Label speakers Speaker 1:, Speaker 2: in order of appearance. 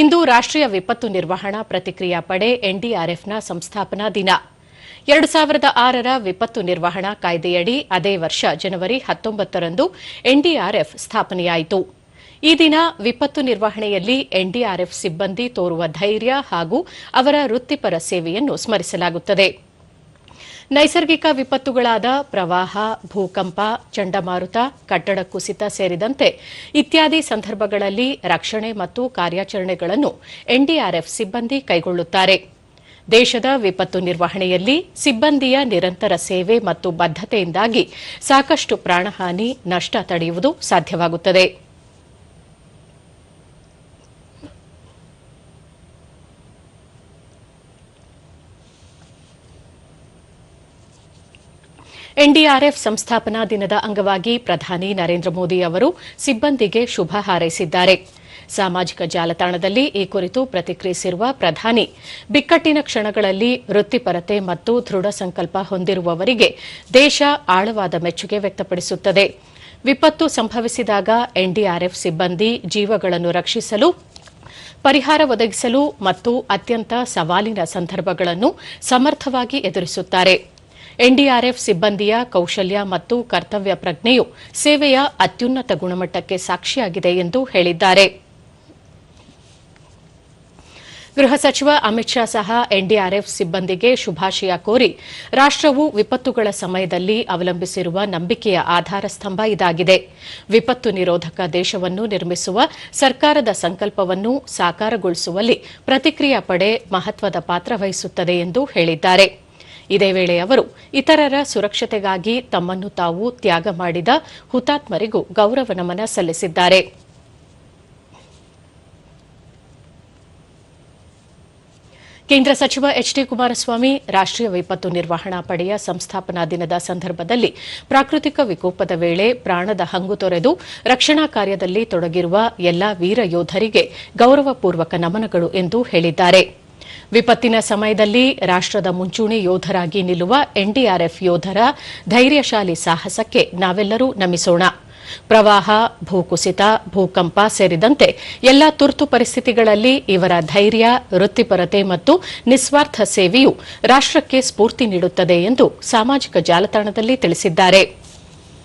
Speaker 1: ಇಂದು ರಾಷ್ಟೀಯ ವಿಪತ್ತು ನಿರ್ವಹಣಾ ಪ್ರತಿಕ್ರಿಯಾ ಪಡೆ ಎನ್ಡಿಆರ್ಎಫ್ನ ಸಂಸ್ಥಾಪನಾ ದಿನ. ಎರಡು ಸಾವಿರದ ಆರರ ವಿಪತ್ತು ನಿರ್ವಹಣಾ ಕಾಯ್ದೆಯಡಿ ಅದೇ ವರ್ಷ ಜನವರಿ ಹತ್ತೊಂಬತ್ತರಂದು ಎನ್ಡಿಆರ್ಎಫ್ ಸ್ಥಾಪನೆಯಾಯಿತು. ಈ ದಿನ ವಿಪತ್ತು ನಿರ್ವಹಣೆಯಲ್ಲಿ ಎನ್ಡಿಆರ್ಎಫ್ ಸಿಬ್ಬಂದಿ ತೋರುವ ಧೈರ್ಯ ಹಾಗೂ ಅವರ ವೃತ್ತಿಪರ ಸೇವೆಯನ್ನು ಸ್ಮರಿಸಲಾಗುತ್ತದೆ. ನೈಸರ್ಗಿಕ ವಿಪತ್ತುಗಳಾದ ಪ್ರವಾಹ, ಭೂಕಂಪ, ಚಂಡಮಾರುತ, ಕಟ್ಟಡ ಕುಸಿತ ಸೇರಿದಂತೆ ಇತ್ಯಾದಿ ಸಂದರ್ಭಗಳಲ್ಲಿ ರಕ್ಷಣೆ ಮತ್ತು ಕಾರ್ಯಾಚರಣೆಗಳನ್ನು ಎನ್ಡಿಆರ್ಎಫ್ ಸಿಬ್ಬಂದಿ ಕೈಗೊಳ್ಳುತ್ತಾರೆ. ದೇಶದ ವಿಪತ್ತು ನಿರ್ವಹಣೆಯಲ್ಲಿ ಸಿಬ್ಬಂದಿಯ ನಿರಂತರ ಸೇವೆ ಮತ್ತು ಬದ್ದತೆಯಿಂದಾಗಿ ಸಾಕಷ್ಟು ಪ್ರಾಣಹಾನಿ, ನಷ್ಟ ತಡೆಯುವುದು ಸಾಧ್ಯವಾಗುತ್ತದೆ. ಎನ್ಡಿಆರ್ಎಫ್ ಸಂಸ್ಥಾಪನಾ ದಿನದ ಅಂಗವಾಗಿ ಪ್ರಧಾನಿ ನರೇಂದ್ರ ಮೋದಿ ಅವರು ಸಿಬ್ಬಂದಿಗೆ ಶುಭ ಹಾರೈಸಿದ್ದಾರೆ. ಸಾಮಾಜಿಕ ಜಾಲತಾಣದಲ್ಲಿ ಈ ಕುರಿತು ಪ್ರತಿಕ್ರಿಯಿಸಿರುವ ಪ್ರಧಾನಿ, ಬಿಕ್ಕಟ್ಟಿನ ಕ್ಷಣಗಳಲ್ಲಿ ವೃತ್ತಿಪರತೆ ಮತ್ತು ದೃಢ ಸಂಕಲ್ಪ ಹೊಂದಿರುವವರಿಗೆ ದೇಶ ಆಳವಾದ ಮೆಚ್ಚುಗೆ ವ್ಯಕ್ತಪಡಿಸುತ್ತದೆ. ವಿಪತ್ತು ಸಂಭವಿಸಿದಾಗ ಎನ್ಡಿಆರ್ಎಫ್ ಸಿಬ್ಬಂದಿ ಜೀವಗಳನ್ನು ರಕ್ಷಿಸಲು, ಪರಿಹಾರ ಒದಗಿಸಲು ಮತ್ತು ಅತ್ಯಂತ ಸವಾಲಿನ ಸಂದರ್ಭಗಳನ್ನು ಸಮರ್ಥವಾಗಿ ಎದುರಿಸುತ್ತಾರೆ. ಎನ್ಡಿಆರ್ಎಫ್ ಸಿಬ್ಬಂದಿಯ ಕೌಶಲ್ಯ ಮತ್ತು ಕರ್ತವ್ಯ ಪ್ರಜ್ಞೆಯು ಸೇವೆಯ ಅತ್ಯುನ್ನತ ಗುಣಮಟ್ಟಕ್ಕೆ ಸಾಕ್ಷಿಯಾಗಿದೆ ಎಂದು ಹೇಳಿದ್ದಾರೆ. ಗೃಹ ಸಚಿವ ಅಮಿತ್ ಶಾ ಸಹ ಎನ್ಡಿಆರ್ಎಫ್ ಸಿಬ್ಬಂದಿಗೆ ಶುಭಾಶಯ ಕೋರಿ ರಾಷ್ಟವು ವಿಪತ್ತುಗಳ ಸಮಯದಲ್ಲಿ ಅವಲಂಬಿಸಿರುವ ನಂಬಿಕೆಯ ಆಧಾರ ಸ್ತಂಭ ಇದಾಗಿದೆ. ವಿಪತ್ತು ನಿರೋಧಕ ದೇಶವನ್ನು ನಿರ್ಮಿಸುವ ಸರ್ಕಾರದ ಸಂಕಲ್ಪವನ್ನು ಸಾಕಾರಗೊಳಿಸುವಲ್ಲಿ ಪ್ರತಿಕ್ರಿಯಾ ಪಡೆ ಮಹತ್ವದ ಪಾತ್ರ ವಹಿಸುತ್ತದೆ ಎಂದು ಹೇಳಿದ್ದಾರೆ. ಇದೇ ವೇಳೆ ಅವರು ಇತರರ ಸುರಕ್ಷತೆಗಾಗಿ ತಮ್ಮನ್ನು ತಾವು ತ್ಯಾಗ ಮಾಡಿದ ಹುತಾತ್ಮರಿಗೂ ಗೌರವ ನಮನ ಸಲ್ಲಿಸಿದ್ದಾರೆ. ಕೇಂದ್ರ ಸಚಿವ ಎಚ್ ಡಿ ಕುಮಾರಸ್ವಾಮಿ ರಾಷ್ಟೀಯ ವಿಪತ್ತು ನಿರ್ವಹಣಾ ಪಡೆಯ ಸಂಸ್ಥಾಪನಾ ದಿನದ ಸಂದರ್ಭದಲ್ಲಿ ಪ್ರಾಕೃತಿಕ ವಿಕೋಪದ ವೇಳೆ ಪ್ರಾಣದ ಹಂಗು ತೊರೆದು ರಕ್ಷಣಾ ಕಾರ್ಯದಲ್ಲಿ ತೊಡಗಿರುವ ಎಲ್ಲಾ ವೀರ ಯೋಧರಿಗೆ ಗೌರವಪೂರ್ವಕ ನಮನಗಳು ಎಂದು ಹೇಳಿದ್ದಾರೆ. ವಿಪತ್ತಿನ ಸಮಯದಲ್ಲಿ ರಾಷ್ಟದ ಮುಂಚೂಣಿ ಯೋಧರಾಗಿ ನಿಲ್ಲುವ ಎನ್ಡಿಆರ್ಎಫ್ ಯೋಧರ ಧೈರ್ಯಶಾಲಿ ಸಾಹಸಕ್ಕೆ ನಾವೆಲ್ಲರೂ ನಮಿಸೋಣ. ಪ್ರವಾಹ, ಭೂಕುಸಿತ, ಭೂಕಂಪ ಸೇರಿದಂತೆ ಎಲ್ಲಾ ತುರ್ತು ಪರಿಸ್ಥಿತಿಗಳಲ್ಲಿ ಇವರ ಧೈರ್ಯ, ವೃತ್ತಿಪರತೆ ಮತ್ತು ನಿಸ್ವಾರ್ಥ ಸೇವೆಯು ರಾಷ್ಟಕ್ಕೆ ಸ್ಫೂರ್ತಿ ನೀಡುತ್ತದೆ ಎಂದು ಸಾಮಾಜಿಕ ಜಾಲತಾಣದಲ್ಲಿ ತಿಳಿಸಿದ್ದಾರೆ.